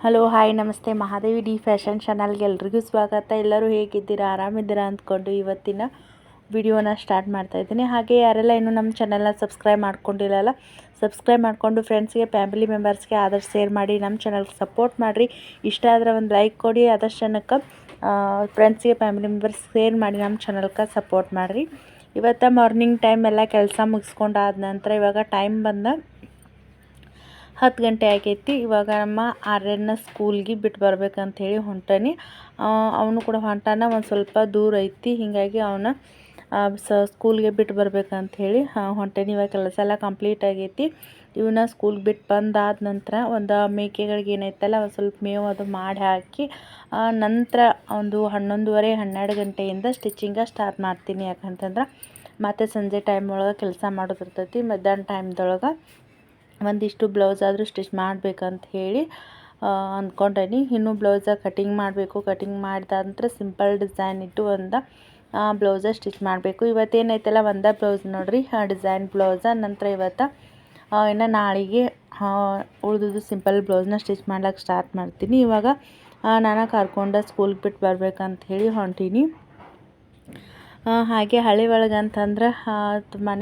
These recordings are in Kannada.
ಹಲೋ, ಹಾಯ್, ನಮಸ್ತೆ. ಮಹಾದೇವಿ ಡಿ ಫ್ಯಾಷನ್ ಚಾನಲ್ಗೆ ಎಲ್ರಿಗೂ ಸ್ವಾಗತ. ಎಲ್ಲರೂ ಹೇಗಿದ್ದೀರಾ? ಆರಾಮಿದ್ದೀರಾ ಅಂದ್ಕೊಂಡು ಇವತ್ತಿನ ವಿಡಿಯೋನ ಸ್ಟಾರ್ಟ್ ಮಾಡ್ತಾ ಇದ್ದೀನಿ. ಹಾಗೆ ಯಾರೆಲ್ಲ ಇನ್ನೂ ನಮ್ಮ ಚಾನಲ್ನ ಸಬ್ಸ್ಕ್ರೈಬ್ ಮಾಡ್ಕೊಂಡಿರಲ್ಲ ಸಬ್ಸ್ಕ್ರೈಬ್ ಮಾಡಿಕೊಂಡು ಫ್ರೆಂಡ್ಸ್ಗೆ ಫ್ಯಾಮಿಲಿ ಮೆಂಬರ್ಸ್ಗೆ ಆದಷ್ಟು ಶೇರ್ ಮಾಡಿ, ನಮ್ಮ ಚಾನಲ್ಗೆ ಸಪೋರ್ಟ್ ಮಾಡಿರಿ. ಇಷ್ಟ ಆದರೆ ಒಂದು ಲೈಕ್ ಕೊಡಿ, ಆದಷ್ಟು ಜನಕ್ಕೆ ಫ್ರೆಂಡ್ಸ್ಗೆ ಫ್ಯಾಮಿಲಿ ಮೆಂಬರ್ಸ್ ಶೇರ್ ಮಾಡಿ, ನಮ್ಮ ಚಾನಲ್ಗೆ ಸಪೋರ್ಟ್ ಮಾಡಿರಿ. ಇವತ್ತು ಮಾರ್ನಿಂಗ್ ಟೈಮ್ ಎಲ್ಲ ಕೆಲಸ ಮುಗಿಸ್ಕೊಂಡಾದ ನಂತರ ಇವಾಗ ಟೈಮ್ ಬಂದ ಹತ್ತು ಗಂಟೆ ಆಗೈತಿ. ಇವಾಗ ನಮ್ಮ ಆರ್ಯನ ಸ್ಕೂಲ್ಗೆ ಬಿಟ್ಟು ಬರ್ಬೇಕಂತ ಹೇಳಿ ಹೊಂಟಾನಿ ಅವನು ಕೂಡ ಹೊಂಟಾನ, ಒಂದು ಸ್ವಲ್ಪ ದೂರ ಐತಿ. ಹೀಗಾಗಿ ಅವನ ಸ, ಸ್ಕೂಲ್ಗೆ ಬಿಟ್ಟು ಬರ್ಬೇಕಂತ ಹೇಳಿ ಹೊಂಟೇನಿ. ಇವಾಗ ಕೆಲಸ ಎಲ್ಲ ಕಂಪ್ಲೀಟ್ ಆಗೈತಿ. ಇವನ್ನ ಸ್ಕೂಲ್ಗೆ ಬಿಟ್ಟು ಬಂದಾದ ನಂತರ ಒಂದು ಮೇಕೆಗಳಿಗೆ ಏನೈತಲ್ಲ, ಒಂದು ಸ್ವಲ್ಪ ಮೇವು ಅದು ಮಾಡಿ ಹಾಕಿ ನಂತರ ಒಂದು ಹನ್ನೊಂದುವರೆ, ಹನ್ನೆರಡು ಗಂಟೆಯಿಂದ ಸ್ಟಿಚಿಂಗ ಸ್ಟಾರ್ಟ್ ಮಾಡ್ತೀನಿ. ಯಾಕಂತಂದ್ರೆ, ಮತ್ತು ಸಂಜೆ ಟೈಮ್ ಒಳಗೆ ಕೆಲಸ ಮಾಡೋದಿರ್ತೈತಿ ಮಧ್ಯಾಹ್ನ ಟೈಮ್ದೊಳಗೆ ಒಂದಿಷ್ಟು ಬ್ಲೌಸ್ ಆದರೂ ಸ್ಟಿಚ್ ಮಾಡಬೇಕಂತ ಹೇಳಿ ಅಂದ್ಕೊಂಡೇನಿ ಇನ್ನೂ ಬ್ಲೌಸ ಕಟಿಂಗ್ ಮಾಡಬೇಕು, ಕಟಿಂಗ್ ಮಾಡಿದ ನಂತರ ಸಿಂಪಲ್ ಡಿಸೈನ್ ಇಟ್ಟು ಒಂದ ಬ್ಲೌಸ ಸ್ಟಿಚ್ ಮಾಡಬೇಕು. ಇವತ್ತೇನೈತಲ್ಲ, ಒಂದೇ ಬ್ಲೌಸ್ ನೋಡಿರಿ ಡಿಸೈನ್ ಬ್ಲೌಸ. ನಂತರ ಇವತ್ತು ಇನ್ನು ನಾಳೆಗೆ ಉಳಿದು ಸಿಂಪಲ್ ಬ್ಲೌಸ್ನ ಸ್ಟಿಚ್ ಮಾಡ್ಲಿಕ್ಕೆ ಸ್ಟಾರ್ಟ್ ಮಾಡ್ತೀನಿ. ಇವಾಗ ನಾನು ಕರ್ಕೊಂಡು ಸ್ಕೂಲ್ಗೆ ಬಿಟ್ಟು ಬರ್ಬೇಕಂತ ಹೇಳಿ ಹೊಂಟೀನಿ. ಹಾಗೆ ಹಳ್ಳಿ ಒಳಗೆ ಅಂತಂದ್ರೆ ತುಂಬಾ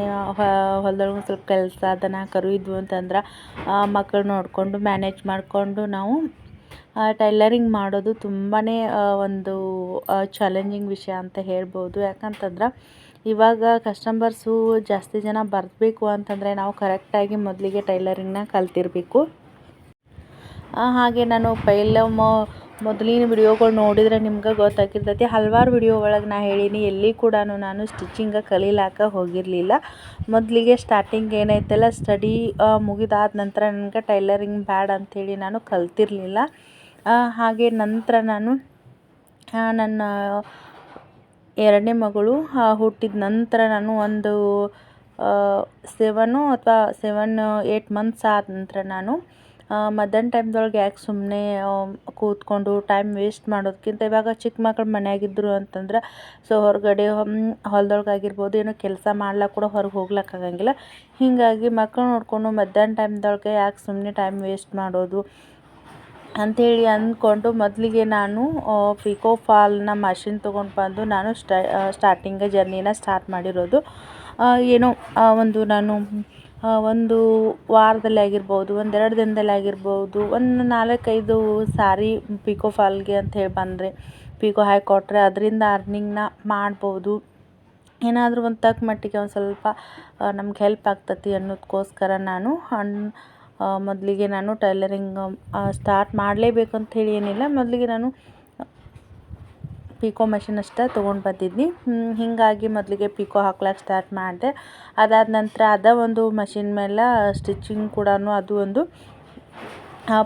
ಹೊಲದೊಳಗೆ ಸ್ವಲ್ಪ ಕೆಲಸ, ದನ, ಕರು ಇದ್ವು ಅಂತಂದ್ರೆ ಮಕ್ಕಳು ನೋಡಿಕೊಂಡು ಮ್ಯಾನೇಜ್ ಮಾಡಿಕೊಂಡು ನಾವು ಟೈಲರಿಂಗ್ ಮಾಡೋದು ತುಂಬಾ ಒಂದು ಚಾಲೆಂಜಿಂಗ್ ವಿಷಯ ಅಂತ ಹೇಳ್ಬೋದು. ಯಾಕಂತಂದ್ರೆ, ಇವಾಗ ಕಸ್ಟಮರ್ಸು ಜಾಸ್ತಿ ಜನ ಬರಬೇಕು ಅಂತಂದರೆ ನಾವು ಕರೆಕ್ಟಾಗಿ ಮೊದಲಿಗೆ ಟೈಲರಿಂಗ್ನ ಕಲ್ತಿರಬೇಕು. ಹಾಗೆ ನಾನು ಪೈಲ ಮೊದಲಿನ ವಿಡಿಯೋಗಳು ನೋಡಿದರೆ ನಿಮ್ಗೆ ಗೊತ್ತಾಗಿರ್ತೈತಿ. ಹಲವಾರು ವಿಡಿಯೋ ಒಳಗೆ ನಾ ಹೇಳೀನಿ, ಎಲ್ಲಿ ಕೂಡ ನಾನು ಸ್ಟಿಚಿಂಗ ಕಲೀಲಾಕ ಹೋಗಿರಲಿಲ್ಲ. ಮೊದಲಿಗೆ ಸ್ಟಾರ್ಟಿಂಗ್ ಏನೈತಲ್ಲ ಸ್ಟಡಿ ಮುಗಿದಾದ ನಂತರ ನನಗೆ ಟೈಲರಿಂಗ್ ಬ್ಯಾಡ್ ಅಂಥೇಳಿ ನಾನು ಕಲ್ತಿರಲಿಲ್ಲ. ಹಾಗೆ ನಂತರ ನಾನು ನನ್ನ ಎರಡನೇ ಮಗಳು ಹುಟ್ಟಿದ ನಂತರ ನಾನು ಒಂದು ಸೆವನು ಅಥವಾ ಸೆವೆನ್ ಏಯ್ಟ್ ಮಂತ್ಸ್ ಆದ ನಂತರ ನಾನು ಮಧ್ಯಾಹ್ನ ಟೈಮ್ದೊಳಗೆ ಯಾಕೆ ಸುಮ್ಮನೆ ಕೂತ್ಕೊಂಡು ಟೈಮ್ ವೇಸ್ಟ್ ಮಾಡೋದಕ್ಕಿಂತ ಇವಾಗ ಚಿಕ್ಕ ಮಕ್ಳು ಮನೆಯಾಗಿದ್ದರು ಅಂತಂದ್ರೆ ಸೊ ಹೊರಗಡೆ ಹೊಲ್ದೊಳಗೆ ಆಗಿರ್ಬೋದು, ಏನೋ ಕೆಲಸ ಮಾಡ್ಲಿಕ್ಕೆ ಕೂಡ ಹೊರಗೆ ಹೋಗ್ಲಿಕ್ಕೆ ಆಗಂಗಿಲ್ಲ ಹೀಗಾಗಿ ಮಕ್ಕಳು ನೋಡಿಕೊಂಡು ಮಧ್ಯಾಹ್ನ ಟೈಮ್ದೊಳಗೆ ಯಾಕೆ ಸುಮ್ಮನೆ ಟೈಮ್ ವೇಸ್ಟ್ ಮಾಡೋದು ಅಂಥೇಳಿ ಅಂದ್ಕೊಂಡು ಮೊದಲಿಗೆ ನಾನು ಪಿಕೋ ಫಾಲ್ನ ಮಷಿನ್ ತೊಗೊಂಡು ಬಂದು ನಾನು ಸ್ಟಾರ್ಟಿಂಗ್ ಜರ್ನಿನ ಸ್ಟಾರ್ಟ್ ಮಾಡಿರೋದು. ಏನೋ ಒಂದು ನಾನು ಒಂದು ವಾರದಲ್ಲಿ ಆಗಿರ್ಬೋದು ಒಂದೆರಡು ದಿನದಲ್ಲಿ ಆಗಿರ್ಬೋದು, ಒಂದು ನಾಲ್ಕೈದು ಸಾರಿ ಪಿಕೋ ಫಾಲ್ಗೆ ಹೇಳಿ ಬಂದರೆ ಪಿಕೋ ಹಾಕಿ ಕೊಟ್ಟರೆ ಅದರಿಂದ ಅರ್ನಿಂಗ್ನ ಮಾಡ್ಬೋದು. ಏನಾದರೂ ಒಂದು ತಕ್ಕ ಮಟ್ಟಿಗೆ ಒಂದು ಸ್ವಲ್ಪ ನಮ್ಗೆ ಹೆಲ್ಪ್ ಆಗ್ತತಿ ಅನ್ನೋದಕ್ಕೋಸ್ಕರ ನಾನು ಮೊದಲಿಗೆ ನಾನು ಟೈಲರಿಂಗ್ ಸ್ಟಾರ್ಟ್ ಮಾಡಲೇಬೇಕು ಹೇಳಿ ಏನಿಲ್ಲ. ಮೊದಲಿಗೆ ನಾನು ಪಿಕೋ ಮಷಿನ್ ಅಷ್ಟೇ ತೊಗೊಂಡು ಬಂದಿದ್ನಿ. ಹೀಗಾಗಿ ಮೊದಲಿಗೆ ಪಿಕೋ ಹಾಕ್ಲಿಕ್ಕೆ ಸ್ಟಾರ್ಟ್ ಮಾಡಿದೆ. ಅದಾದ ನಂತರ ಅದ ಒಂದು ಮಷಿನ್ ಮೇಲೆ ಸ್ಟಿಚಿಂಗ್ ಕೂಡ ಅದು ಒಂದು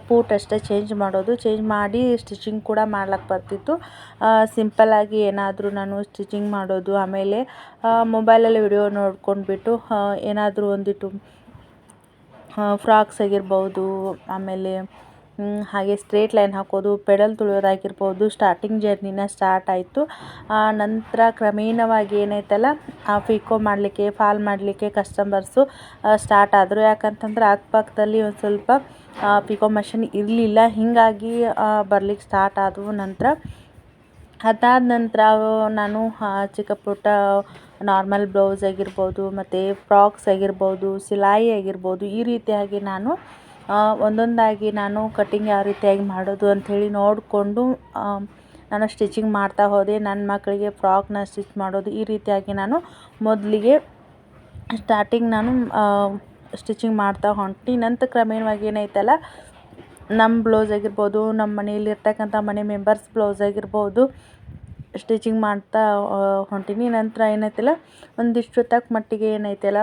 ಪೂಟ್ ಅಷ್ಟೇ ಚೇಂಜ್ ಮಾಡೋದು. ಚೇಂಜ್ ಮಾಡಿ ಸ್ಟಿಚಿಂಗ್ ಕೂಡ ಮಾಡ್ಲಿಕ್ಕೆ ಬರ್ತಿತ್ತು. ಸಿಂಪಲ್ಲಾಗಿ ಏನಾದರೂ ನಾನು ಸ್ಟಿಚಿಂಗ್ ಮಾಡೋದು. ಆಮೇಲೆ ಮೊಬೈಲಲ್ಲಿ ವಿಡಿಯೋ ನೋಡ್ಕೊಂಡ್ಬಿಟ್ಟು ಏನಾದರೂ ಒಂದಿಟ್ಟು ಫ್ರಾಕ್ಸ್ ಆಗಿರ್ಬೋದು, ಆಮೇಲೆ ಹಾಗೆ ಸ್ಟ್ರೇಟ್ ಲೈನ್ ಹಾಕೋದು, ಪೆಡಲ್ ತುಳಿಯೋದಾಗಿರ್ಬೋದು ಸ್ಟಾರ್ಟಿಂಗ್ ಜರ್ನಿನ ಸ್ಟಾರ್ಟ್ ಆಯಿತು. ನಂತರ ಕ್ರಮೇಣವಾಗಿ ಏನೈತಲ್ಲ, ಆ ಪಿಕೋ ಮಾಡಲಿಕ್ಕೆ ಫಾಲ್ ಮಾಡಲಿಕ್ಕೆ ಕಸ್ಟಮರ್ಸು ಸ್ಟಾರ್ಟ್ ಆದರು. ಯಾಕಂತಂದ್ರೆ ಅಕ್ಕಪಕ್ಕದಲ್ಲಿ ಒಂದು ಸ್ವಲ್ಪ ಪಿಕೋ ಮಷಿನ್ ಇರಲಿಲ್ಲ. ಹೀಗಾಗಿ ಬರ್ಲಿಕ್ಕೆ ಸ್ಟಾರ್ಟ್ ಆದವು ನಂತರ. ಅದಾದ ನಂತರ, ನಾನು ಚಿಕ್ಕ ಪುಟ್ಟ ನಾರ್ಮಲ್ ಬ್ಲೌಸ್ ಆಗಿರ್ಬೋದು, ಮತ್ತು ಫ್ರಾಕ್ಸ್ ಆಗಿರ್ಬೋದು ಸಿಲಾಯಿ ಆಗಿರ್ಬೋದು, ಈ ರೀತಿಯಾಗಿ ನಾನು ಒಂದೊಂದಾಗಿ ನಾನು ಕಟ್ಟಿಂಗ್ ಯಾವ ರೀತಿಯಾಗಿ ಮಾಡೋದು ಅಂಥೇಳಿ ನೋಡಿಕೊಂಡು ನಾನು ಸ್ಟಿಚಿಂಗ್ ಮಾಡ್ತಾ ಹೋದೆ. ನನ್ನ ಮಕ್ಕಳಿಗೆ ಫ್ರಾಕ್ನ ಸ್ಟಿಚ್ ಮಾಡೋದು ಈ ರೀತಿಯಾಗಿ ನಾನು ಮೊದಲಿಗೆ ಸ್ಟಾರ್ಟಿಂಗ್ ನಾನು ಸ್ಟಿಚಿಂಗ್ ಮಾಡ್ತಾ ಹೊಂಟಿ ನಂತರ ಕ್ರಮೇಣವಾಗಿ ಏನೈತಲ್ಲ ನಮ್ಮ ಬ್ಲೌಸ್ ಆಗಿರ್ಬೋದು ನಮ್ಮ ಮನೆಯಲ್ಲಿ ಇರ್ತಕ್ಕಂಥ ಮನೆ ಮೆಂಬರ್ಸ್ ಬ್ಲೌಸ್ ಆಗಿರ್ಬೋದು ಸ್ಟಿಚಿಂಗ್ ಮಾಡ್ತಾ ಹೊಂಟೀನಿ. ನಂತರ ಏನೈತಲ್ಲ ಒಂದಿಷ್ಟು ತಕ್ಕ ಮಟ್ಟಿಗೆ ಏನೈತಲ್ಲ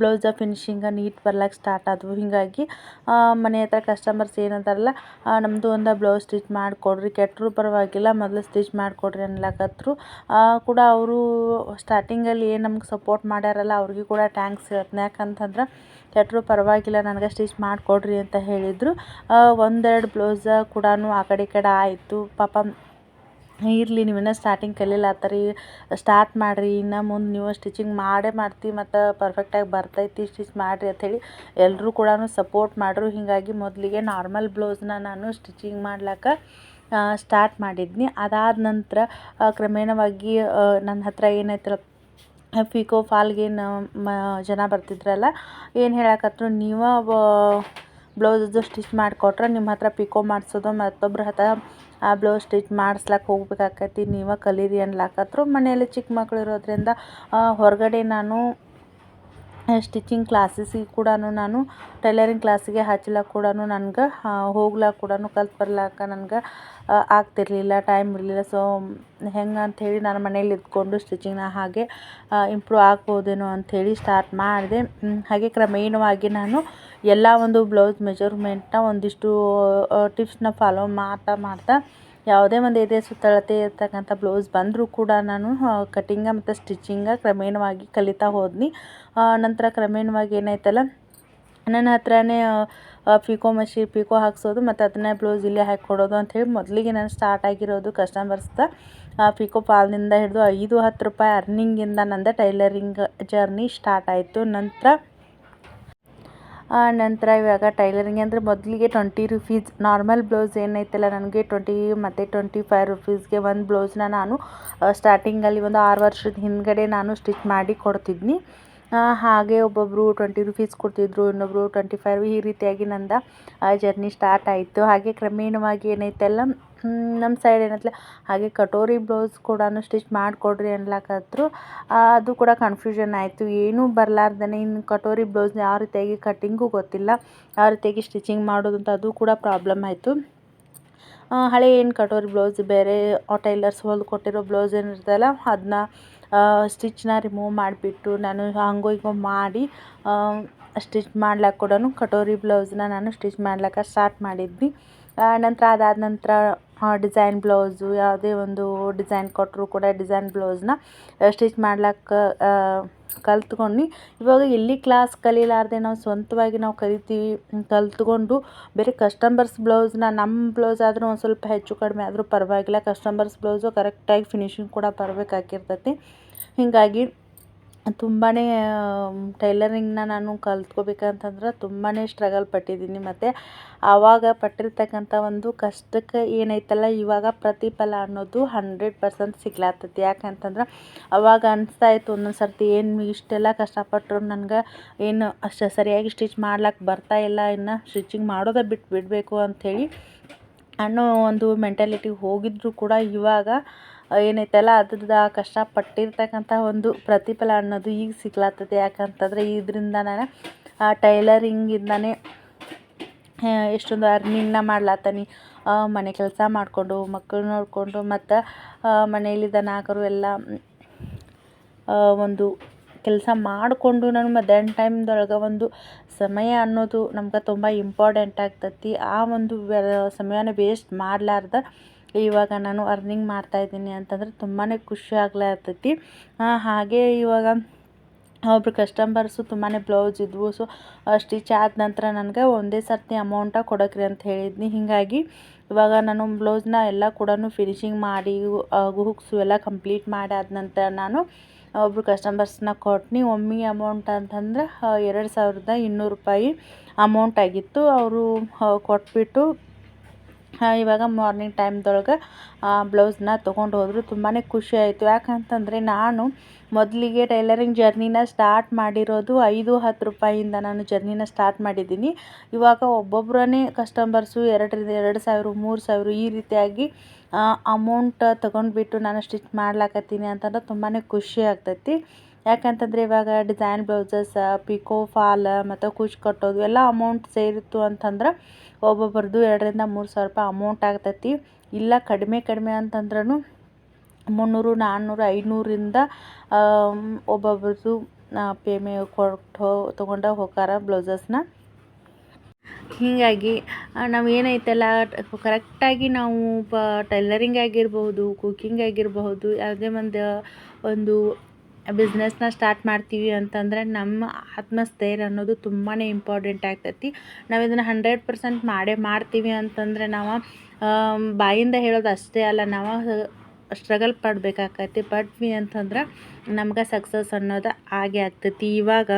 ಬ್ಲೌಸ ಫಿನಿಶಿಂಗ ನೀಟ್ ಬರ್ಲಿಕ್ಕೆ ಸ್ಟಾರ್ಟ್ ಆದವು. ಹೀಗಾಗಿ ಮನೆ ಹತ್ರ ಕಸ್ಟಮರ್ಸ್ ಏನಂತಾರಲ್ಲ ನಮ್ಮದು ಒಂದು ಬ್ಲೌಸ್ ಸ್ಟಿಚ್ ಮಾಡಿಕೊಡ್ರಿ ಕೆಟ್ಟರೂ ಪರವಾಗಿಲ್ಲ, ಮೊದಲು ಸ್ಟಿಚ್ ಮಾಡಿಕೊಡ್ರಿ ಅನ್ಲಕತ್ರು. ಕೂಡ ಅವರು ಸ್ಟಾರ್ಟಿಂಗಲ್ಲಿ ಏನು ನಮ್ಗೆ ಸಪೋರ್ಟ್ ಮಾಡ್ಯಾರಲ್ಲ, ಅವ್ರಿಗೆ ಕೂಡ ಟ್ಯಾಂಕ್ಸ್ ಹೇಳ್ತೀನಿ. ಯಾಕಂತಂದ್ರೆ ಕೆಟ್ಟರೂ ಪರವಾಗಿಲ್ಲ, ನನಗೆ ಸ್ಟಿಚ್ ಮಾಡಿಕೊಡ್ರಿ ಅಂತ ಹೇಳಿದರು. ಒಂದೆರಡು ಬ್ಲೌಸ ಕೂಡ ಆ ಕಡೆ ಕಡೆ ಆಯಿತು. ಪಾಪ ಇರಲಿ ನೀವಿನ್ನೂ ಸ್ಟಾರ್ಟಿಂಗ್ ಕಲಿಲತ್ತರಿ ಸ್ಟಾರ್ಟ್ ಮಾಡಿರಿ, ಇನ್ನು ಮುಂದೆ ನೀವು ಸ್ಟಿಚಿಂಗ್ ಮಾಡೇ ಮಾಡ್ತಿ, ಮತ್ತು ಪರ್ಫೆಕ್ಟಾಗಿ ಬರ್ತೈತಿ ಸ್ಟಿಚ್ ಮಾಡಿರಿ ಅಂಥೇಳಿ ಎಲ್ಲರೂ ಕೂಡ ಸಪೋರ್ಟ್ ಮಾಡ್ರು. ಹೀಗಾಗಿ ಮೊದಲಿಗೆ ನಾರ್ಮಲ್ ಬ್ಲೌಸ್ನ ನಾನು ಸ್ಟಿಚಿಂಗ್ ಮಾಡ್ಲಿಕ್ಕೆ ಸ್ಟಾರ್ಟ್ ಮಾಡಿದ್ನಿ. ಅದಾದ ನಂತರ ಕ್ರಮೇಣವಾಗಿ ನನ್ನ ಹತ್ರ ಏನಾಯ್ತಲ್ಲ ಪಿಕೋ ಫಾಲ್ಗೇನು ಮ, ಜನ ಬರ್ತಿದ್ರಲ್ಲ, ಏನು ಹೇಳಕತ್ರು, ನೀವು ಬ್ಲೌಸದು ಸ್ಟಿಚ್ ಮಾಡಿಕೊಟ್ರೆ ನಿಮ್ಮ ಹತ್ರ ಪಿಕೋ ಮಾಡಿಸೋದು ಮತ್ತೊಬ್ಬರ ಹತ್ರ ಆ ಬ್ಲೌಸ್ ಸ್ಟಿಚ್ ಮಾಡ್ಸ್ಲಕ್ಕ ಹೋಗ್ಬೇಕಾಕತಿ ನೀವೇ ಕಲೀರಿ ಅನ್ಲಾಕತ್ರು. ಮನೆಯಲ್ಲಿ ಚಿಕ್ಕ ಮಕ್ಳು ಇರೋದ್ರಿಂದ ಹೊರಗಡೆ ನಾನು ಸ್ಟಿಚಿಂಗ್ ಕ್ಲಾಸಸ್ಸಿಗೆ ಕೂಡ ನಾನು ಟೈಲರಿಂಗ್ ಕ್ಲಾಸಿಗೆ ಹಚ್ಲಾಕ ಕೂಡ ನನ್ಗೆ ಹೋಗ್ಲಾಕ ಕೂಡ ಕಲ್ತು ಬರ್ಲಾಕ ನನ್ಗೆ ಆಗ್ತಿರಲಿಲ್ಲ ಟೈಮ್ ಇರಲಿಲ್ಲ. ಸೊ ಹೆಂಗೆ ಅಂಥೇಳಿ ನಾನು ಮನೇಲಿ ಇದ್ಕೊಂಡು ಸ್ಟಿಚಿಂಗ್ನ ಹಾಗೆ ಇಂಪ್ರೂವ್ ಆಗ್ಬೋದೇನೋ ಅಂಥೇಳಿ ಸ್ಟಾರ್ಟ್ ಮಾಡಿದೆ. ಹಾಗೆ ಕ್ರಮೇಣವಾಗಿ ನಾನು ಎಲ್ಲ ಒಂದು ಬ್ಲೌಸ್ ಮೆಜರ್ಮೆಂಟ್ನ ಒಂದಿಷ್ಟು ಟಿಪ್ಸ್ನ ಫಾಲೋ ಮಾಡ್ತಾ ಮಾಡ್ತಾ ಯಾವುದೇ ಒಂದು ಎದೆ ಸುತ್ತಳತೆ ಇರ್ತಕ್ಕಂಥ ಬ್ಲೌಸ್ ಬಂದರೂ ಕೂಡ ನಾನು ಕಟ್ಟಿಂಗ ಮತ್ತು ಸ್ಟಿಚಿಂಗ ಕ್ರಮೇಣವಾಗಿ ಕಲಿತಾ ಹೋದ್ನಿ. ನಂತರ ಕ್ರಮೇಣವಾಗಿ ಏನಾಯ್ತಲ್ಲ, ನನ್ನ ಹತ್ರನೇ ಪಿಕೋ ಮಷೀನ್ ಪಿಕೋ ಹಾಕ್ಸೋದು ಮತ್ತು ಅದನ್ನೇ ಬ್ಲೌಸ್ ಇಲ್ಲೇ ಹಾಕ್ಕೊಡೋದು ಅಂಥೇಳಿ ಮೊದಲಿಗೆ ನಾನು ಸ್ಟಾರ್ಟ್ ಆಗಿರೋದು ಕಸ್ಟಮರ್ಸ್ದ ಪಿಕೋ ಪಾಲ್ನಿಂದ ಹಿಡಿದು ಐದು ಹತ್ತು ರೂಪಾಯಿ ಅರ್ನಿಂಗಿಂದ ನಂದು ಟೈಲರಿಂಗ್ ಜರ್ನಿ ಸ್ಟಾರ್ಟ್ ಆಯಿತು. ನಂತರ ನಂತರ ಇವಾಗ ಟೈಲರಿಂಗ್ ಅಂದರೆ ಮೊದಲಿಗೆ ಟ್ವೆಂಟಿ ರುಪೀಸ್ ನಾರ್ಮಲ್ ಬ್ಲೌಸ್ ಏನೈತಲ್ಲ, ನನಗೆ ಟ್ವೆಂಟಿ ಮತ್ತು ಟ್ವೆಂಟಿ ಫೈವ್ ರುಪೀಸ್ಗೆ ಒಂದು ಬ್ಲೌಸ್ನ ನಾನು ಸ್ಟಾರ್ಟಿಂಗಲ್ಲಿ ಒಂದು ಆರು ವರ್ಷದ ಹಿಂದ್ಗಡೆ ನಾನು ಸ್ಟಿಚ್ ಮಾಡಿ ಕೊಡ್ತಿದ್ನಿ. ಹಾಗೆ ಒಬ್ಬೊಬ್ಬರು ಟ್ವೆಂಟಿ ರುಪೀಸ್ ಕೊಡ್ತಿದ್ರು ಇನ್ನೊಬ್ಬರು ಟ್ವೆಂಟಿ ಫೈವ್ ಈ ರೀತಿಯಾಗಿ ನಂದು ಜರ್ನಿ ಸ್ಟಾರ್ಟ್ ಆಯಿತು. ಹಾಗೆ ಕ್ರಮೇಣವಾಗಿ ಏನೈತಲ್ಲ ನಮ್ಮ ಸೈಡ್ ಏನತ್ಲೆ ಹಾಗೆ ಕಟೋರಿ ಬ್ಲೌಸ್ ಕೂಡ ಸ್ಟಿಚ್ ಮಾಡಿಕೊಡ್ರಿ ಅನ್ಲಾಕತ್ರು. ಅದು ಕೂಡ ಕನ್ಫ್ಯೂಷನ್ ಆಯಿತು. ಏನೂ ಬರಲಾರ್ದೇ ಇನ್ನು ಕಟೋರಿ ಬ್ಲೌಸ್ನ ಯಾವ ರೀತಿಯಾಗಿ ಕಟ್ಟಿಂಗು ಗೊತ್ತಿಲ್ಲ. ಯಾವ ರೀತಿಯಾಗಿ ಸ್ಟಿಚಿಂಗ್ ಮಾಡೋದು ಅಂತ ಅದು ಕೂಡ ಪ್ರಾಬ್ಲಮ್ ಆಯಿತು. ಹಳೆ ಏನು ಕಟೋರಿ ಬ್ಲೌಸ್ ಬೇರೆ ಟೈಲರ್ಸ್ ಹೊಲ್ದು ಕೊಟ್ಟಿರೋ ಬ್ಲೌಸ್ ಏನಿರ್ತಲ್ಲ ಅದನ್ನ ಸ್ಟಿಚ್ನ ರಿಮೂವ್ ಮಾಡಿಬಿಟ್ಟು ನಾನು ಹಂಗೋ ಹಿಂಗೋ ಮಾಡಿ ಸ್ಟಿಚ್ ಮಾಡ್ಲಾಕ ಕೂಡ ಕಟೋರಿ ಬ್ಲೌಸ್ನ ನಾನು ಸ್ಟಿಚ್ ಮಾಡ್ಲಿಕ್ಕೆ ಸ್ಟಾರ್ಟ್ ಮಾಡಿದ್ವಿ. ನಂತರ ಅದಾದ ನಂತರ ಡಿಸೈನ್ ಬ್ಲೌಸು ಯಾವುದೇ ಒಂದು ಡಿಸೈನ್ ಕೊಟ್ಟರು ಕೂಡ ಡಿಸೈನ್ ಬ್ಲೌಸ್ನ ಸ್ಟಿಚ್ ಮಾಡ್ಲಿಕ್ಕೆ ಕಲ್ತ್ಕೊಂಡು ಇವಾಗ ಎಲ್ಲಿ ಕ್ಲಾಸ್ ಕಲೀಲಾರ್ದೆ ನಾವು ಸ್ವಂತವಾಗಿ ನಾವು ಕಲಿತೀವಿ. ಕಲ್ತ್ಕೊಂಡು ಬೇರೆ ಕಸ್ಟಮರ್ಸ್ ಬ್ಲೌಸ್ನ ನಮ್ಮ ಬ್ಲೌಸ್ ಆದರೂ ಒಂದು ಸ್ವಲ್ಪ ಹೆಚ್ಚು ಕಡಿಮೆ ಆದರೂ ಪರವಾಗಿಲ್ಲ. ಕಸ್ಟಮರ್ಸ್ ಬ್ಲೌಸು ಕರೆಕ್ಟಾಗಿ ಫಿನಿಶಿಂಗ್ ಕೂಡ ಬರಬೇಕಾಗಿರ್ತೈತಿ. ಹೀಗಾಗಿ ತುಂಬಾ ಟೈಲರಿಂಗ್ನ ನಾನು ಕಲ್ತ್ಕೋಬೇಕಂತಂದ್ರೆ ತುಂಬಾ ಸ್ಟ್ರಗಲ್ ಪಟ್ಟಿದ್ದೀನಿ. ಮತ್ತು ಆವಾಗ ಪಟ್ಟಿರ್ತಕ್ಕಂಥ ಒಂದು ಕಷ್ಟಕ್ಕೆ ಏನೈತಲ್ಲ, ಇವಾಗ ಪ್ರತಿಫಲ ಅನ್ನೋದು ಹಂಡ್ರೆಡ್ ಪರ್ಸೆಂಟ್ ಸಿಗ್ಲಾತ್ತೈತಿ ಯಾಕಂತಂದ್ರೆ ಅವಾಗ ಅನಿಸ್ತಾ ಇತ್ತು ಒಂದೊಂದು ಸರ್ತಿ, ಏನು ಇಷ್ಟೆಲ್ಲ ಕಷ್ಟಪಟ್ಟರು ನನ್ಗೆ ಏನು ಅಷ್ಟು ಸರಿಯಾಗಿ ಸ್ಟಿಚ್ ಮಾಡ್ಲಿಕ್ಕೆ ಬರ್ತಾ ಇಲ್ಲ, ಇನ್ನು ಸ್ಟಿಚಿಂಗ್ ಮಾಡೋದೇ ಬಿಟ್ಟು ಬಿಡಬೇಕು ಅಂಥೇಳಿ ಅನ್ನೋ ಒಂದು ಮೆಂಟಾಲಿಟಿಗೆ ಹೋಗಿದ್ದರೂ ಕೂಡ ಇವಾಗ. ಏನೈತಲ್ಲ, ಅದ್ರದ್ದು ಆ ಕಷ್ಟಪಟ್ಟಿರ್ತಕ್ಕಂಥ ಒಂದು ಪ್ರತಿಫಲ ಅನ್ನೋದು ಈಗ ಸಿಗ್ಲತ್ತದ ಯಾಕಂತಂದರೆ ಇದರಿಂದ ನಾನು ಆ ಟೈಲರಿಂಗಿಂದನೇ ಎಷ್ಟೊಂದು ಅರ್ನಿಂಗ್ನ ಮಾಡ್ಲತ್ತೀನಿ ಮನೆ ಕೆಲಸ ಮಾಡಿಕೊಂಡು ಮಕ್ಕಳು ನೋಡಿಕೊಂಡು, ಮತ್ತು ಮನೆಯಲ್ಲಿದ್ದ ನಾಗರು ಎಲ್ಲ ಒಂದು ಕೆಲಸ ಮಾಡಿಕೊಂಡು ನಾನು ಮಧ್ಯಾಹ್ನ ಟೈಮ್ದೊಳಗೆ ಒಂದು ಸಮಯ ಅನ್ನೋದು ನಮ್ಗೆ ತುಂಬ ಇಂಪಾರ್ಟೆಂಟ್ ಆಗ್ತತಿ. ಆ ಒಂದು ಸಮಯನ ವೇಸ್ಟ್ ಮಾಡಲಾರ್ದ ಇವಾಗ ನಾನು ಅರ್ನಿಂಗ್ ಮಾಡ್ತಾಯಿದ್ದೀನಿ ಅಂತಂದರೆ ತುಂಬಾ ಖುಷಿ ಆಗ್ಲಾತ್ತೈತಿ ಹಾಗೆ ಇವಾಗ ಒಬ್ರು ಕಸ್ಟಮರ್ಸು ತುಂಬಾ ಬ್ಲೌಸ್ ಇದ್ವು. ಸೊ ಸ್ಟಿಚ್ ಆದ ನಂತರ ನನಗೆ ಒಂದೇ ಸರ್ತಿ ಅಮೌಂಟ ಕೊಡಕ್ರಿ ಅಂತ ಹೇಳಿದ್ನಿ. ಹೀಗಾಗಿ ಇವಾಗ ನಾನು ಬ್ಲೌಸ್ನ ಎಲ್ಲ ಕೂಡ ಫಿನಿಶಿಂಗ್ ಮಾಡಿ ಹುಕ್ಸು ಎಲ್ಲ ಕಂಪ್ಲೀಟ್ ಮಾಡಿ ಆದ ನಂತರ ನಾನು ಒಬ್ಬರು ಕಸ್ಟಮರ್ಸ್ನ ಕೊಟ್ನಿ. ಒಮ್ಮೆ ಅಮೌಂಟ್ ಅಂತಂದ್ರೆ ಎರಡು ಸಾವಿರದ ಇನ್ನೂರು ರೂಪಾಯಿ ಅಮೌಂಟ್ ಆಗಿತ್ತು. ಅವರು ಕೊಟ್ಬಿಟ್ಟು ಇವಾಗ ಮಾರ್ನಿಂಗ್ ಟೈಮ್ದೊಳಗೆ ಬ್ಲೌಸ್ನ ತೊಗೊಂಡು ಹೋದರು ತುಂಬಾ ಖುಷಿ ಆಯಿತು. ಯಾಕಂತಂದರೆ ನಾನು ಮೊದಲಿಗೆ ಟೈಲರಿಂಗ್ ಜರ್ನಿನ ಸ್ಟಾರ್ಟ್ ಮಾಡಿರೋದು ಐದು, ಹತ್ತು ರೂಪಾಯಿಂದ ನಾನು ಜರ್ನಿನ ಸ್ಟಾರ್ಟ್ ಮಾಡಿದ್ದೀನಿ. ಇವಾಗ ಒಬ್ಬೊಬ್ಬರೇ ಕಸ್ಟಮರ್ಸು ಎರಡರಿಂದ ಎರಡು ಸಾವಿರ, ಮೂರು ಸಾವಿರ ಈ ರೀತಿಯಾಗಿ ಅಮೌಂಟ್ ತೊಗೊಂಡ್ಬಿಟ್ಟು ನಾನು ಸ್ಟಿಚ್ ಮಾಡ್ಲಾಕತ್ತೀನಿ ಅಂತಂದ್ರೆ ತುಂಬಾ ಖುಷಿ ಆಗ್ತೈತಿ. ಯಾಕಂತಂದರೆ ಇವಾಗ ಡಿಸೈನ್ ಬ್ಲೌಸಸ್ ಪಿಕೋ ಫಾಲ್ ಮತ್ತು ಕುಚ್ ಕಟ್ಟೋದು ಎಲ್ಲ ಅಮೌಂಟ್ ಸೇರಿತ್ತು ಅಂತಂದ್ರೆ ಒಬ್ಬೊಬ್ರದ್ದು ಎರಡರಿಂದ ಮೂರು ಸಾವಿರ ರೂಪಾಯಿ ಅಮೌಂಟ್ ಆಗ್ತೈತಿ. ಇಲ್ಲ ಕಡಿಮೆ ಕಡಿಮೆ ಅಂತಂದ್ರೂ ಮುನ್ನೂರು, ನಾನ್ನೂರು, ಐನೂರಿಂದ ಒಬ್ಬೊಬ್ಬರದು ಪೇಮೆ ಕೊಟ್ಟು ತೊಗೊಂಡು ಹೋಗಾರ ಬ್ಲೌಸಸ್ನ ಹೀಗಾಗಿ ನಾವು ಏನೈತಲ್ಲ ಕರೆಕ್ಟಾಗಿ ನಾವು, ಪ ಟೈಲರಿಂಗ್ ಆಗಿರ್ಬೋದು ಕುಕ್ಕಿಂಗ್ ಆಗಿರಬಹುದು, ಯಾವುದೇ ಒಂದು ಒಂದು ಬಿಸ್ನೆಸ್ನ ಸ್ಟಾರ್ಟ್ ಮಾಡ್ತೀವಿ ಅಂತಂದರೆ ನಮ್ಮ ಆತ್ಮಸ್ಥೈರ್ಯ ಅನ್ನೋದು ತುಂಬಾ ಇಂಪಾರ್ಟೆಂಟ್ ಆಗ್ತೈತಿ. ನಾವು ಇದನ್ನು ಹಂಡ್ರೆಡ್ ಪರ್ಸೆಂಟ್ ಮಾಡೇ ಮಾಡ್ತೀವಿ ಅಂತಂದರೆ ನಾವು ಬಾಯಿಂದ ಹೇಳೋದು ಅಷ್ಟೇ ಅಲ್ಲ, ನಾವು ಸ್ಟ್ರಗಲ್ ಪಡಬೇಕಾಗತ್ತೆ ಪಟ್ವಿ ಅಂತಂದ್ರೆ ನಮ್ಗೆ ಸಕ್ಸಸ್ ಅನ್ನೋದು ಆಗೇ ಆಗ್ತೈತಿ. ಇವಾಗ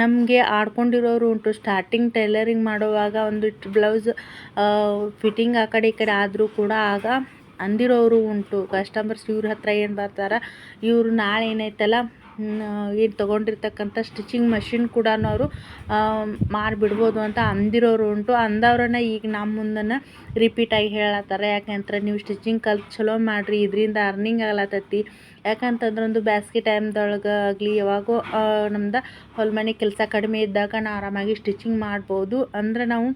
ನಮಗೆ ಆಡ್ಕೊಂಡಿರೋರು ಉಂಟು ಸ್ಟಾರ್ಟಿಂಗ್ ಟೈಲರಿಂಗ್ ಮಾಡುವಾಗ ಒಂದು ಬ್ಲೌಸ್ ಫಿಟ್ಟಿಂಗ್ ಆ ಕಡೆ ಈ ಕಡೆ ಆದರೂ ಕೂಡ ಆಗ ಅಂದಿರೋರು ಉಂಟು ಕಸ್ಟಮರ್ಸ್ ಇವ್ರ ಹತ್ರ ಏನು ಬರ್ತಾರೆ ಇವರು ನಾಳೆ ಏನೈತಲ್ಲ ಏನು ತೊಗೊಂಡಿರ್ತಕ್ಕಂಥ ಸ್ಟಿಚಿಂಗ್ ಮಷಿನ್ ಕೂಡ ಅವರು ಮಾರಿಬಿಡ್ಬೋದು ಅಂತ ಅಂದಿರೋರು ಉಂಟು. ಅಂದವ್ರನ್ನ ಈಗ ನಮ್ಮ ಮುಂದನ ರಿಪೀಟಾಗಿ ಹೇಳತ್ತಾರೆ. ಯಾಕಂದ್ರೆ ನೀವು ಸ್ಟಿಚಿಂಗ್ ಕಲ್ತು ಚಲೋ ಮಾಡಿರಿ, ಇದರಿಂದ ಅರ್ನಿಂಗ್ ಆಗ್ಲತ್ತೈತಿ. ಯಾಕಂತಂದ್ರೆ ಒಂದು ಬ್ಯಾಸ್ಗೆ ಟೈಮ್ದೊಳಗೆ ಆಗಲಿ, ಯಾವಾಗೋ ನಮ್ದು ಹೊಲ ಮನೆ ಕೆಲಸ ಕಡಿಮೆ ಇದ್ದಾಗ ನಾವು ಆರಾಮಾಗಿ ಸ್ಟಿಚಿಂಗ್ ಮಾಡ್ಬೋದು. ಅಂದ್ರೆ ನಾವು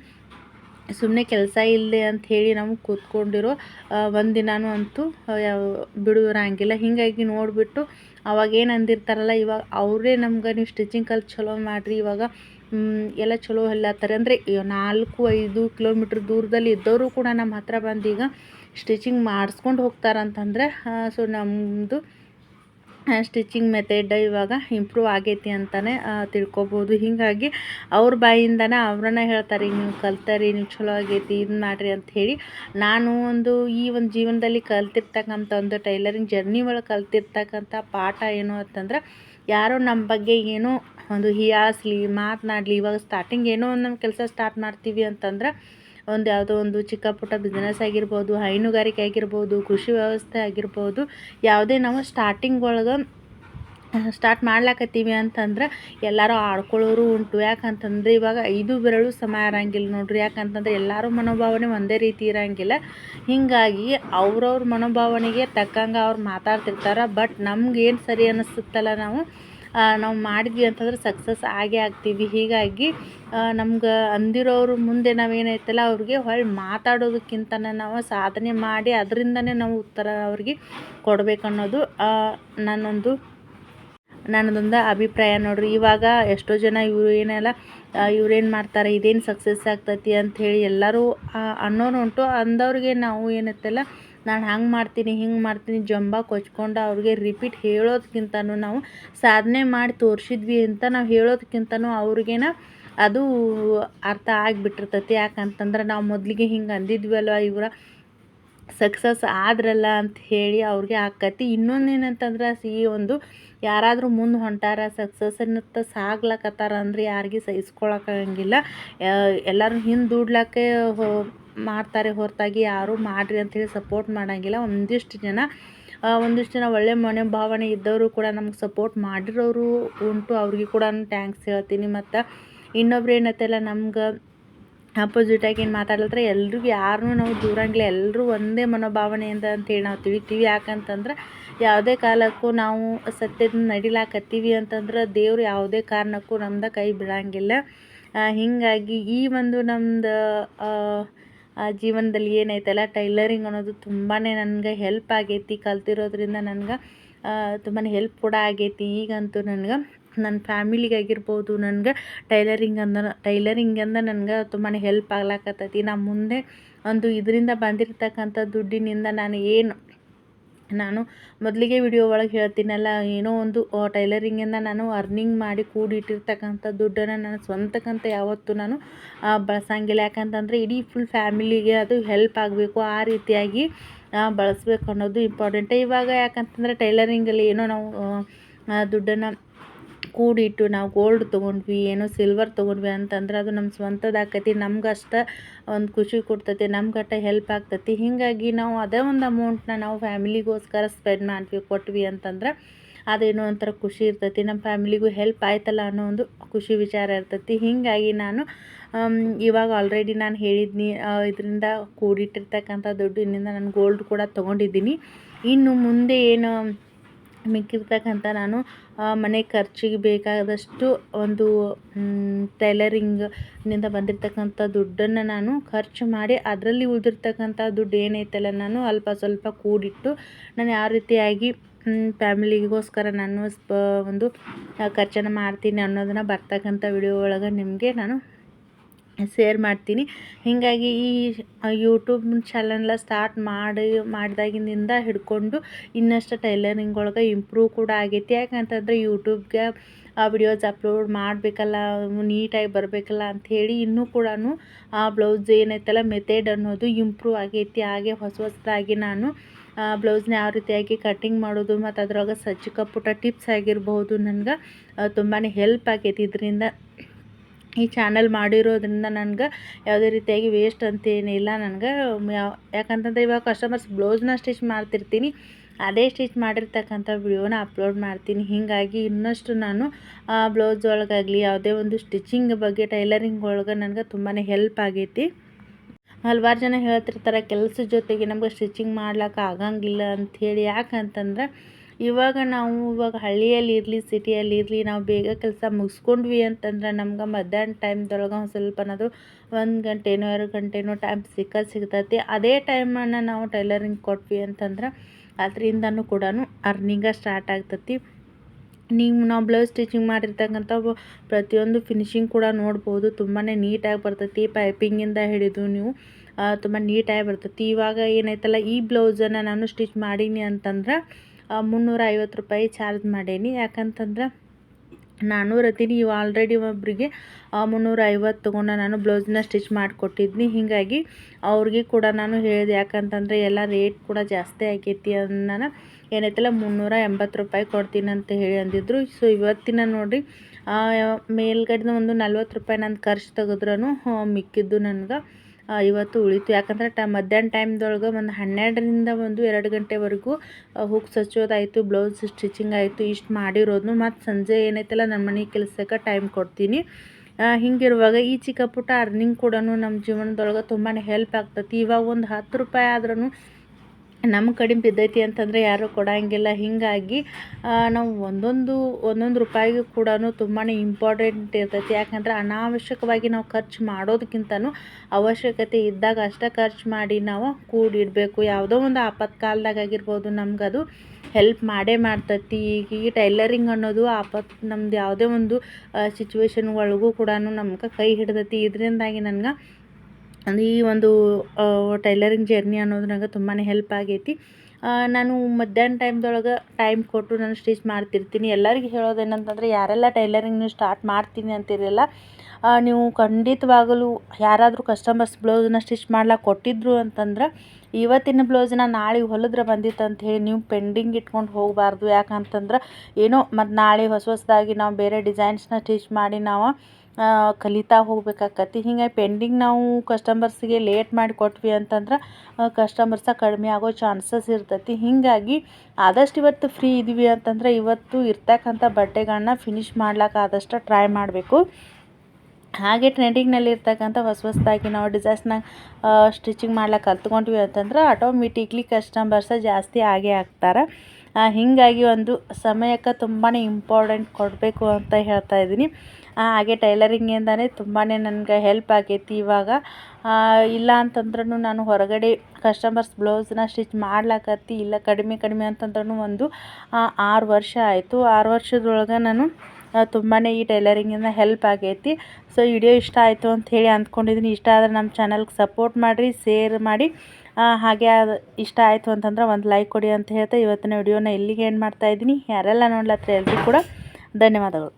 ಸುಮ್ಮನೆ ಕೆಲಸ ಇಲ್ಲದೆ ಅಂತ ಹೇಳಿ ನಾವು ಕೂತ್ಕೊಂಡಿರೋ ಒಂದು ದಿನಾನು ಅಂತೂ ಬಿಡುವಿರಂಗಿಲ್ಲ ಹೀಗಾಗಿ ನೋಡಿಬಿಟ್ಟು ಅವಾಗ ಏನು ಅಂದಿರ್ತಾರಲ್ಲ, ಇವಾಗ ಅವರೇ ನಮ್ಗೆ ನೀವು ಸ್ಟಿಚಿಂಗ್ ಕಲ್ತು ಚಲೋ ಮಾಡಿರಿ, ಇವಾಗ ಎಲ್ಲ ಚಲೋ ಹೊಲಿಯತ್ತಾರೆ ಅಂದರೆ ನಾಲ್ಕು, ಐದು ಕಿಲೋಮೀಟ್ರ್ ದೂರದಲ್ಲಿ ಇದ್ದವರು ಕೂಡ ನಮ್ಮ ಹತ್ರ ಬಂದು ಈಗ ಸ್ಟಿಚಿಂಗ್ ಮಾಡಿಸ್ಕೊಂಡು ಹೋಗ್ತಾರಂತಂದರೆ ಸೊ ನಮ್ಮದು ಸ್ಟಿಚಿಂಗ್ ಮೆಥಡ್ ಇವಾಗ ಇಂಪ್ರೂವ್ ಆಗೈತಿ ಅಂತಲೇ ತಿಳ್ಕೊಬೋದು. ಹೀಗಾಗಿ ಅವ್ರ ಬಾಯಿಂದನೇ ಅವ್ರನ್ನ ಹೇಳ್ತಾರೆ ನೀವು ಕಲ್ತರಿ ನೀವು ಚಲೋ ಆಗೈತಿ, ಇದು ಮಾಡಿರಿ ಅಂತ ಹೇಳಿ ನಾನು ಒಂದು ಈ ಒಂದು ಜೀವನದಲ್ಲಿ ಕಲ್ತಿರ್ತಕ್ಕಂಥ ಒಂದು ಟೈಲರಿಂಗ್ ಜರ್ನಿ ಒಳಗೆ ಕಲ್ತಿರ್ತಕ್ಕಂಥ ಪಾಠ ಏನು ಅಂತಂದ್ರೆ, ಯಾರೋ ನಮ್ಮ ಬಗ್ಗೆ ಏನೋ ಒಂದು ಹಿಯಾಸ್ಲಿ, ಮಾತನಾಡಲಿ, ಇವಾಗ ಸ್ಟಾರ್ಟಿಂಗ್ ಏನೋ ಒಂದು ನಮ್ಮ ಕೆಲಸ ಸ್ಟಾರ್ಟ್ ಮಾಡ್ತೀವಿ ಅಂತಂದ್ರೆ ಒಂದು ಯಾವುದೋ ಒಂದು ಚಿಕ್ಕ ಪುಟ್ಟ ಬಿಸ್ನೆಸ್ ಆಗಿರ್ಬೋದು, ಹೈನುಗಾರಿಕೆ ಆಗಿರ್ಬೋದು, ಕೃಷಿ ವ್ಯವಸ್ಥೆ ಆಗಿರ್ಬೋದು, ಯಾವುದೇ ನಾವು ಸ್ಟಾರ್ಟಿಂಗ್ ಒಳಗೆ ಸ್ಟಾರ್ಟ್ ಮಾಡ್ಲಾಕತ್ತೀವಿ ಅಂತಂದ್ರೆ ಎಲ್ಲರೂ ಆಡ್ಕೊಳ್ಳೋರು ಉಂಟು. ಯಾಕಂತಂದ್ರೆ ಇವಾಗ ಐದು ಬೆರಳು ಸಮ ಇರಂಗಿಲ್ಲ ನೋಡ್ರಿ. ಯಾಕಂತಂದ್ರೆ ಎಲ್ಲರೂ ಮನೋಭಾವನೆ ಒಂದೇ ರೀತಿ ಇರಂಗಿಲ್ಲ. ಹೀಗಾಗಿ ಅವ್ರವ್ರ ಮನೋಭಾವನೆಗೆ ತಕ್ಕಂಗೆ ಅವ್ರು ಮಾತಾಡ್ತಿರ್ತಾರೆ. ಬಟ್ ನಮ್ಗೆ ಏನು ಸರಿ ಅನ್ನಿಸುತ್ತಲ್ಲ ನಾವು ನಾವು ಮಾಡಿದ್ವಿ ಅಂತಂದ್ರೆ ಸಕ್ಸಸ್ ಆಗೇ ಆಗ್ತೀವಿ. ಹೀಗಾಗಿ ನಮ್ಗೆ ಅಂದಿರೋರು ಮುಂದೆ ನಾವೇನೈತಲ್ಲ, ಅವ್ರಿಗೆ ಹೊಳ್ಳಿ ಮಾತಾಡೋದಕ್ಕಿಂತನೇ ನಾವು ಸಾಧನೆ ಮಾಡಿ ಅದರಿಂದನೇ ನಾವು ಉತ್ತರ ಅವ್ರಿಗೆ ಕೊಡಬೇಕನ್ನೋದು ನನ್ನೊಂದು, ನನ್ನದೊಂದು ಅಭಿಪ್ರಾಯ ನೋಡ್ರಿ. ಇವಾಗ ಎಷ್ಟೋ ಜನ ಇವರು ಏನೆಲ್ಲ ಇವ್ರೇನು ಮಾಡ್ತಾರೆ, ಇದೇನು ಸಕ್ಸಸ್ ಆಗ್ತೈತಿ ಅಂಥೇಳಿ ಎಲ್ಲರೂ ಅನ್ನೋರು ಉಂಟು. ಅಂದವ್ರಿಗೆ ನಾವು ಏನೈತಲ್ಲ ನಾನು ಹಂಗೆ ಮಾಡ್ತೀನಿ, ಹಿಂಗೆ ಮಾಡ್ತೀನಿ, ಜಂಬ ಕೊಚ್ಕೊಂಡು ಅವ್ರಿಗೆ ರಿಪೀಟ್ ಹೇಳೋದಕ್ಕಿಂತನೂ ನಾವು ಸಾಧನೆ ಮಾಡಿ ತೋರಿಸಿದ್ವಿ ಅಂತ ನಾವು ಹೇಳೋದಕ್ಕಿಂತನೂ ಅವ್ರಿಗೇನ ಅದು ಅರ್ಥ ಆಗಿಬಿಟ್ಟಿರ್ತೈತಿ. ಯಾಕಂತಂದ್ರೆ ನಾವು ಮೊದಲಿಗೆ ಹಿಂಗೆ ಅಂದಿದ್ವಲ್ವ, ಇವರ ಸಕ್ಸಸ್ ಆದ್ರಲ್ಲ ಅಂತ ಹೇಳಿ ಅವ್ರಿಗೆ ಆಕತಿ ಇನ್ನೊಂದು ಏನಂತಂದ್ರೆ ಈ ಒಂದು ಯಾರಾದರೂ ಮುಂದೆ ಹೊಂಟಾರ ಸಕ್ಸಸ್ಸನ್ನತ್ತ ಸಾಗ್ಲಕತ್ತಾರ ಅಂದ್ರೆ ಯಾರಿಗೆ ಸಹಿಸ್ಕೊಳಕ್ಕಾಗಂಗಿಲ್ಲ ಎಲ್ಲರೂ ಹಿಂದೆ ದುಡ್ಲಕ್ಕೆ ಮಾಡ್ತಾರೆ ಹೊರತಾಗಿ ಯಾರೂ ಮಾಡಿರಿ ಅಂಥೇಳಿ ಸಪೋರ್ಟ್ ಮಾಡೋಂಗಿಲ್ಲ. ಒಂದಿಷ್ಟು ಜನ ಒಂದಿಷ್ಟು ಜನ ಒಳ್ಳೆ ಮನೋಭಾವನೆ ಇದ್ದವರು ಕೂಡ ನಮ್ಗೆ ಸಪೋರ್ಟ್ ಮಾಡಿರೋರು ಉಂಟು. ಅವ್ರಿಗೆ ಕೂಡ ಟ್ಯಾಂಕ್ಸ್ ಹೇಳ್ತೀನಿ. ಮತ್ತು ಇನ್ನೊಬ್ರು ಏನೈತಲ್ಲ ನಮ್ಗೆ ಆಪೋಸಿಟಾಗಿ ಏನು ಮಾತಾಡ್ಲತ್ತರ ಎಲ್ರಿಗೂ ಯಾರನ್ನೂ ನಾವು ದೂರಂಗಿಲ್ಲ. ಎಲ್ಲರೂ ಒಂದೇ ಮನೋಭಾವನೆಯಿಂದ ಅಂತೇಳಿ ನಾವು ತಿಳಿತೀವಿ. ಯಾಕಂತಂದ್ರೆ ಯಾವುದೇ ಕಾಲಕ್ಕೂ ನಾವು ಸತ್ಯದ ನಡಿಲಾಕತ್ತೀವಿ ಅಂತಂದ್ರೆ ದೇವರು ಯಾವುದೇ ಕಾರಣಕ್ಕೂ ನಮ್ದು ಕೈ ಬಿಡಂಗಿಲ್ಲ. ಹೀಗಾಗಿ ಈ ಒಂದು ನಮ್ದು ಜೀವನದಲ್ಲಿ ಏನೈತಲ್ಲ ಟೈಲರಿಂಗ್ ಅನ್ನೋದು ತುಂಬಾ ನನಗೆ ಹೆಲ್ಪ್ ಆಗೈತಿ. ಕಲ್ತಿರೋದ್ರಿಂದ ನನ್ಗೆ ತುಂಬಾ ಹೆಲ್ಪ್ ಕೂಡ ಆಗೈತಿ. ಈಗಂತೂ ನನ್ಗೆ ನನ್ನ ಫ್ಯಾಮಿಲಿಗಾಗಿರ್ಬೋದು ನನ್ಗೆ ಟೈಲರಿಂಗ್ ಅಂದ ಟೈಲರಿಂಗ್ ಅಂದ ನನ್ಗೆ ತುಂಬಾ ಹೆಲ್ಪ್ ಆಗ್ಲಾಕತ್ತೈತಿ. ನಾ ಮುಂದೆ ಒಂದು ಇದರಿಂದ ಬಂದಿರ್ತಕ್ಕಂಥ ದುಡ್ಡಿನಿಂದ ನಾನು ಏನು ನಾನು ಮೊದಲಿಗೆ ವಿಡಿಯೋ ಒಳಗೆ ಹೇಳ್ತೀನಲ್ಲ, ಏನೋ ಒಂದು ಟೈಲರಿಂಗಿಂದ ನಾನು ಅರ್ನಿಂಗ್ ಮಾಡಿ ಕೂಡಿಟ್ಟಿರ್ತಕ್ಕಂಥ ದುಡ್ಡನ್ನು ನಾನು ಸ್ವಂತಕ್ಕಂತ ಯಾವತ್ತೂ ನಾನು ಬಳಸಂಗಿಲ್ಲ. ಯಾಕಂತಂದರೆ ಇಡೀ ಫುಲ್ ಫ್ಯಾಮಿಲಿಗೆ ಅದು ಹೆಲ್ಪ್ ಆಗಬೇಕು, ಆ ರೀತಿಯಾಗಿ ಬಳಸಬೇಕು ಅನ್ನೋದು ಇಂಪಾರ್ಟೆಂಟ್ ಇವಾಗ ಯಾಕಂತಂದರೆ ಟೈಲರಿಂಗಲ್ಲಿ ಏನೋ ನಾವು ದುಡ್ಡನ್ನು ಕೂಡಿಟ್ಟು ನಾವು ಗೋಲ್ಡ್ ತೊಗೊಂಡ್ವಿ, ಏನೋ ಸಿಲ್ವರ್ ತೊಗೊಂಡ್ವಿ ಅಂತಂದ್ರೆ ಅದು ನಮ್ಮ ಸ್ವಂತದ ಆಕೈತಿ ನಮ್ಗಷ್ಟ ಒಂದು ಖುಷಿ ಕೊಡ್ತೈತಿ, ನಮ್ಗಷ್ಟ ಹೆಲ್ಪ್ ಆಗ್ತೈತಿ. ಹೀಗಾಗಿ ನಾವು ಅದೇ ಒಂದು ಅಮೌಂಟ್ನ ನಾವು ಫ್ಯಾಮಿಲಿಗೋಸ್ಕರ ಸ್ಪೆಂಡ್ ಮಾಡ್ತೀವಿ, ಕೊಟ್ವಿ ಅಂತಂದ್ರೆ ಅದೇನೋ ಒಂಥರ ಖುಷಿ ಇರ್ತೈತಿ ನಮ್ಮ ಫ್ಯಾಮಿಲಿಗೂ ಹೆಲ್ಪ್ ಆಯ್ತಲ್ಲ ಅನ್ನೋ ಒಂದು ಖುಷಿ ವಿಚಾರ ಇರ್ತೈತಿ. ಹೀಗಾಗಿ ನಾನು ಇವಾಗ ಆಲ್ರೆಡಿ ನಾನು ಹೇಳಿದ್ನಿ ಇದರಿಂದ ಕೂಡಿಟ್ಟಿರ್ತಕ್ಕಂಥ ದುಡ್ಡಿನಿಂದ ನಾನು ಗೋಲ್ಡ್ ಕೂಡ ತೊಗೊಂಡಿದ್ದೀನಿ. ಇನ್ನು ಮುಂದೆ ಏನು ಮಿಕ್ಕಿರ್ತಕ್ಕಂಥ ನಾನು ಮನೆ ಖರ್ಚಿಗೆ ಬೇಕಾದಷ್ಟು ಒಂದು ಟೈಲರಿಂಗ್ನಿಂದ ಬಂದಿರತಕ್ಕಂಥ ದುಡ್ಡನ್ನು ನಾನು ಖರ್ಚು ಮಾಡಿ ಅದರಲ್ಲಿ ಉಳಿದಿರ್ತಕ್ಕಂಥ ದುಡ್ಡು ಏನೈತಲ್ಲ ನಾನು ಅಲ್ಪ ಸ್ವಲ್ಪ ಕೂಡಿಟ್ಟು ನಾನು ಯಾವ ರೀತಿಯಾಗಿ ಫ್ಯಾಮಿಲಿಗೋಸ್ಕರ ನಾನು ಒಂದು ಖರ್ಚನ್ನು ಮಾಡ್ತೀನಿ ಅನ್ನೋದನ್ನು ಬರ್ತಕ್ಕಂಥ ವಿಡಿಯೋ ಒಳಗೆ ನಿಮಗೆ ನಾನು ಶೇರ್ ಮಾಡ್ತೀನಿ. ಹೀಗಾಗಿ ಈ ಯೂಟ್ಯೂಬ್ ಚಾನಲ್ನ ಸ್ಟಾರ್ಟ್ ಮಾಡಿ, ಮಾಡಿದಾಗಿನಿಂದ ಹಿಡ್ಕೊಂಡು ಇನ್ನಷ್ಟು ಟೈಲರಿಂಗ್ ಒಳಗೆ ಇಂಪ್ರೂವ್ ಕೂಡ ಆಗೈತಿ. ಯಾಕಂತಂದರೆ ಯೂಟ್ಯೂಬ್ಗೆ ಆ ವಿಡಿಯೋಸ್ ಅಪ್ಲೋಡ್ ಮಾಡಬೇಕಲ್ಲ, ನೀಟಾಗಿ ಬರಬೇಕಲ್ಲ ಅಂಥೇಳಿ ಇನ್ನೂ ಕೂಡ ಆ ಬ್ಲೌಸ್ ಏನೈತಲ್ಲ ಮೆಥಡ್ ಅನ್ನೋದು ಇಂಪ್ರೂವ್ ಆಗೈತಿ. ಹಾಗೆ ಹೊಸ ಹೊಸದಾಗಿ ನಾನು ಬ್ಲೌಸ್ನ ಯಾವ ರೀತಿಯಾಗಿ ಕಟ್ಟಿಂಗ್ ಮಾಡೋದು, ಮತ್ತು ಅದ್ರೊಳಗೆ ಸಜ್ಜಿಕ ಪುಟ್ಟ ಟಿಪ್ಸ್ ಆಗಿರ್ಬೋದು ನನಗೆ ತುಂಬಾ ಹೆಲ್ಪ್ ಆಗೈತಿ. ಇದರಿಂದ ಈ ಚಾನಲ್ ಮಾಡಿರೋದ್ರಿಂದ ನನಗೆ ಯಾವುದೇ ರೀತಿಯಾಗಿ ವೇಸ್ಟ್ ಅಂತೇನಿಲ್ಲ ನನಗೆ. ಯಾವ ಯಾಕಂತಂದರೆ ಇವಾಗ ಕಸ್ಟಮರ್ಸ್ ಬ್ಲೌಸ್ನ ಸ್ಟಿಚ್ ಮಾಡ್ತಿರ್ತೀನಿ. ಅದೇ ಸ್ಟಿಚ್ ಮಾಡಿರ್ತಕ್ಕಂಥ ವಿಡಿಯೋನ ಅಪ್ಲೋಡ್ ಮಾಡ್ತೀನಿ. ಹೀಗಾಗಿ ಇನ್ನಷ್ಟು ನಾನು ಬ್ಲೌಸ್ ಒಳಗಾಗಲಿ, ಯಾವುದೇ ಒಂದು ಸ್ಟಿಚಿಂಗ್ ಬಗ್ಗೆ ಟೈಲರಿಂಗ್ ಒಳಗೆ ನನಗೆ ತುಂಬಾ ಹೆಲ್ಪ್ ಆಗೈತಿ. ಹಲವಾರು ಜನ ಹೇಳ್ತಿರ್ತಾರೆ ಕೆಲಸದ ಜೊತೆಗೆ ನಮ್ಗೆ ಸ್ಟಿಚಿಂಗ್ ಮಾಡ್ಲಿಕ್ಕೆ ಆಗಂಗಿಲ್ಲ ಅಂಥೇಳಿ ಯಾಕಂತಂದ್ರೆ ಇವಾಗ ನಾವು ಇವಾಗ ಹಳ್ಳಿಯಲ್ಲಿ ಇರಲಿ ಸಿಟಿಯಲ್ಲಿ ಇರಲಿ, ನಾವು ಬೇಗ ಕೆಲಸ ಮುಗಿಸ್ಕೊಂಡ್ವಿ ಅಂತಂದ್ರೆ ನಮ್ಗೆ ಮಧ್ಯಾಹ್ನ ಟೈಮ್ದೊಳಗೆ ಒಂದು ಸ್ವಲ್ಪನಾದರೂ ಒಂದು ಗಂಟೆನೋ, ಎರಡು ಗಂಟೆನೋ ಟೈಮ್ ಸಿಕ್ಕ ಸಿಗ್ತೈತಿ. ಅದೇ ಟೈಮನ್ನು ನಾವು ಟೈಲರಿಂಗ್ ಕೊಟ್ವಿ ಅಂತಂದ್ರೆ ಅದರಿಂದನೂ ಕೂಡ ಅರ್ನಿಂಗ ಸ್ಟಾರ್ಟ್ ಆಗ್ತೈತಿ. ನೀವು ನಾವು ಬ್ಲೌಸ್ ಸ್ಟಿಚಿಂಗ್ ಮಾಡಿರ್ತಕ್ಕಂಥ ಪ್ರತಿಯೊಂದು ಫಿನಿಶಿಂಗ್ ಕೂಡ ನೋಡ್ಬೋದು. ತುಂಬಾ ನೀಟಾಗಿ ಬರ್ತೈತಿ. ಪೈಪಿಂಗಿಂದ ಹಿಡಿದು ನೀವು ತುಂಬ ನೀಟಾಗಿ ಬರ್ತೈತಿ. ಇವಾಗ ಏನೈತಲ್ಲ ಈ ಬ್ಲೌಸನ್ನು ನಾನು ಸ್ಟಿಚ್ ಮಾಡೀನಿ ಅಂತಂದ್ರೆ ಮುನ್ನೂರ ಐವತ್ತು ರೂಪಾಯಿ ಚಾರ್ಜ್ ಮಾಡೇನಿ. ಯಾಕಂತಂದ್ರೆ ನಾನು ರತೀನಿ, ಇವು ಆಲ್ರೆಡಿ ಒಬ್ಬರಿಗೆ ಮುನ್ನೂರ ಐವತ್ತು ತೊಗೊಂಡು ನಾನು ಬ್ಲೌಸ್ನ ಸ್ಟಿಚ್ ಮಾಡಿಕೊಟ್ಟಿದ್ನಿ. ಹೀಗಾಗಿ ಅವ್ರಿಗೆ ಕೂಡ ನಾನು ಹೇಳಿದೆ, ಯಾಕಂತಂದರೆ ಎಲ್ಲ ರೇಟ್ ಕೂಡ ಜಾಸ್ತಿ ಆಗೈತಿ ನಾನು ಏನೈತಲ್ಲ ಮುನ್ನೂರ ಎಂಬತ್ತು ರೂಪಾಯಿ ಕೊಡ್ತೀನಿ ಅಂತ ಹೇಳಿ ಅಂದಿದ್ರು. ಸೊ ಇವತ್ತಿನ ನೋಡಿರಿ ಮೇಲ್ಗಡೆ ಒಂದು ನಲ್ವತ್ತು ರೂಪಾಯಿ ನಾನು ಖರ್ಚು ತೆಗೆದ್ರೂ ಮಿಕ್ಕಿದ್ದು ನನಗೆ. ಇವತ್ತು ಉಳಿತು. ಯಾಕಂದರೆ ಟ, ಮಧ್ಯಾಹ್ನ ಟೈಮ್ದೊಳಗೆ ಒಂದು ಹನ್ನೆರಡರಿಂದ ಒಂದು ಎರಡು ಗಂಟೆವರೆಗೂ ಹುಕ್ಸ್ ಹಚ್ಚೋದಾಯಿತು ಬ್ಲೌಸ್ ಸ್ಟಿಚಿಂಗ್ ಆಯಿತು, ಇಷ್ಟು ಮಾಡಿರೋದು ಮತ್ತು ಸಂಜೆ ಏನೈತಲ್ಲ ನಮ್ಮ ಮನೆ ಕೆಲಸಕ್ಕೆ ಟೈಮ್ ಕೊಡ್ತೀನಿ. ಹಿಂಗಿರುವಾಗ ಈ ಚಿಕ್ಕ ಪುಟ್ಟ ಅರ್ನಿಂಗ್ ಕೂಡ ನಮ್ಮ ಜೀವನದೊಳಗೆ ತುಂಬಾ ಹೆಲ್ಪ್ ಆಗ್ತತಿ. ಇವಾಗ ಒಂದು ಹತ್ತು ರೂಪಾಯಿ ಆದ್ರೂ ನಮ್ಮ ಕಡಿಮೆ ಬಿದ್ದೈತಿ ಅಂತಂದರೆ ಯಾರೂ ಕೊಡೋಂಗಿಲ್ಲ. ಹೀಗಾಗಿ ನಾವು ಒಂದೊಂದು ಒಂದೊಂದು ರೂಪಾಯಿಗೂ ಕೂಡ ತುಂಬಾ ಇಂಪಾರ್ಟೆಂಟ್ ಇರ್ತೈತಿ. ಯಾಕಂದ್ರೆ ಅನಾವಶ್ಯಕವಾಗಿ ನಾವು ಖರ್ಚು ಮಾಡೋದಕ್ಕಿಂತನೂ ಅವಶ್ಯಕತೆ ಇದ್ದಾಗ ಅಷ್ಟೇ ಖರ್ಚು ಮಾಡಿ ನಾವು ಕೂಡಿಡಬೇಕು. ಯಾವುದೋ ಒಂದು ಆಪತ್ಕಾಲದಾಗ ಆಗಿರ್ಬೋದು ನಮ್ಗೆ ಹೆಲ್ಪ್ ಮಾಡೇ ಮಾಡ್ತೈತಿ. ಈಗ ಈ ಟೈಲರಿಂಗ್ ಅನ್ನೋದು ಆಪತ್, ನಮ್ದು ಯಾವುದೇ ಒಂದು ಸಿಚುವೇಶನ್ ಒಳಗೂ ಕೂಡ ನಮ್ಗೆ ಕೈ ಹಿಡ್ದತಿ. ಇದರಿಂದಾಗಿ ನನ್ಗೆ ಈ ಒಂದು ಟೈಲರಿಂಗ್ ಜರ್ನಿ ಅನ್ನೋದು ನನಗೆ ತುಂಬಾ ಹೆಲ್ಪ್ ಆಗೈತಿ. ನಾನು ಮಧ್ಯಾಹ್ನ ಟೈಮ್ದೊಳಗೆ ಟೈಮ್ ಕೊಟ್ಟು ನಾನು ಸ್ಟಿಚ್ ಮಾಡ್ತಿರ್ತೀನಿ. ಎಲ್ಲರಿಗೂ ಹೇಳೋದೇನಂತಂದರೆ ಯಾರೆಲ್ಲ ಟೈಲರಿಂಗ್ನ ಸ್ಟಾರ್ಟ್ ಮಾಡ್ತೀನಿ ಅಂತಿರಲ್ಲ ನೀವು ಖಂಡಿತವಾಗಲೂ ಯಾರಾದರೂ ಕಸ್ಟಮರ್ಸ್ ಬ್ಲೌಸನ್ನ ಸ್ಟಿಚ್ ಮಾಡ್ಲಿಕ್ಕೆ ಕೊಟ್ಟಿದ್ರು ಅಂತಂದ್ರೆ, ಇವತ್ತಿನ ಬ್ಲೌಸನ್ನ ನಾಳೆ ಹೊಲಿದ್ರೆ ಬಂದಿತ್ತು ಅಂತ ಹೇಳಿ ನೀವು ಪೆಂಡಿಂಗ್ ಇಟ್ಕೊಂಡು ಹೋಗಬಾರ್ದು. ಯಾಕಂತಂದ್ರೆ, ಏನೋ ಮತ್ತು ನಾಳೆ ಹೊಸ ಹೊಸದಾಗಿ ನಾವು ಬೇರೆ ಡಿಸೈನ್ಸ್ನ ಸ್ಟಿಚ್ ಮಾಡಿ ನಾವು ಕಲಿತಾ ಹೋಗ್ಬೇಕಾಕತಿ ಹಿಂಗಾಗಿ ಪೆಂಡಿಂಗ್ ನಾವು ಕಸ್ಟಮರ್ಸಿಗೆ ಲೇಟ್ ಮಾಡಿ ಕೊಟ್ವಿ ಅಂತಂದ್ರೆ ಕಸ್ಟಮರ್ಸ ಕಡಿಮೆ ಆಗೋ ಚಾನ್ಸಸ್ ಇರ್ತೈತಿ. ಹೀಗಾಗಿ ಆದಷ್ಟು ಇವತ್ತು ಫ್ರೀ ಇದ್ದೀವಿ ಅಂತಂದ್ರೆ ಇವತ್ತು ಇರ್ತಕ್ಕಂಥ ಬಟ್ಟೆಗಳನ್ನ ಫಿನಿಶ್ ಮಾಡ್ಲಿಕ್ಕೆ ಆದಷ್ಟು ಟ್ರೈ ಮಾಡಬೇಕು. ಹಾಗೆ ಟ್ರೆಂಡಿಂಗ್ನಲ್ಲಿ ಇರ್ತಕ್ಕಂಥ ಹೊಸ ಹೊಸದಾಗಿ ನಾವು ಡಿಸೈನ್ಸ್ನ ಸ್ಟಿಚಿಂಗ್ ಮಾಡ್ಲಿಕ್ಕೆ ಕಲ್ತ್ಕೊಂಡ್ವಿ ಅಂತಂದ್ರೆ ಆಟೋಮೆಟಿಕ್ಲಿ ಕಸ್ಟಮರ್ಸ ಜಾಸ್ತಿ ಆಗೇ ಆಗ್ತಾರೆ. ಹೀಗಾಗಿ ಒಂದು ಸಮಯಕ್ಕೆ ತುಂಬಾ ಇಂಪಾರ್ಟೆಂಟ್ ಕೊಡಬೇಕು ಅಂತ ಹೇಳ್ತಾ ಇದ್ದೀನಿ. ಹಾಗೆ ಟೈಲರಿಂಗಿಂದನೇ ತುಂಬಾ ನನಗೆ ಹೆಲ್ಪ್ ಆಗೈತಿ ಇವಾಗ. ಇಲ್ಲ ಅಂತಂದ್ರೂ ನಾನು ಹೊರಗಡೆ ಕಸ್ಟಮರ್ಸ್ ಬ್ಲೌಸ್ನ ಸ್ಟಿಚ್ ಮಾಡ್ಲಾಕತ್ತಿ, ಇಲ್ಲ ಕಡಿಮೆ ಕಡಿಮೆ ಅಂತಂದ್ರೂ ಒಂದು ಆರು ವರ್ಷ ಆಯಿತು. ಆರು ವರ್ಷದೊಳಗೆ ನಾನು ತುಂಬಾ ಈ ಟೈಲರಿಂಗಿಂದ ಹೆಲ್ಪ್ ಆಗೈತಿ. ಸೊ ವಿಡಿಯೋ ಇಷ್ಟ ಆಯಿತು ಅಂತ ಹೇಳಿ ಅಂದ್ಕೊಂಡಿದ್ದೀನಿ ಇಷ್ಟ ಆದರೆ ನಮ್ಮ ಚಾನಲ್ಗೆ ಸಪೋರ್ಟ್ ಮಾಡಿರಿ ಶೇರ್ ಮಾಡಿ. ಹಾಗೆ ಅದು ಇಷ್ಟ ಆಯಿತು ಅಂತಂದ್ರೆ ಒಂದು ಲೈಕ್ ಕೊಡಿ ಅಂತ ಹೇಳ್ತಾ ಇವತ್ತಿನ ವಿಡಿಯೋನ ಇಲ್ಲಿಗೆ ಏನು ಮಾಡ್ತಾಯಿದ್ದೀನಿ ಯಾರೆಲ್ಲ ನೋಡ್ಲತ್ತಿರ ಎಲ್ರಿಗೂ ಕೂಡ ಧನ್ಯವಾದಗಳು.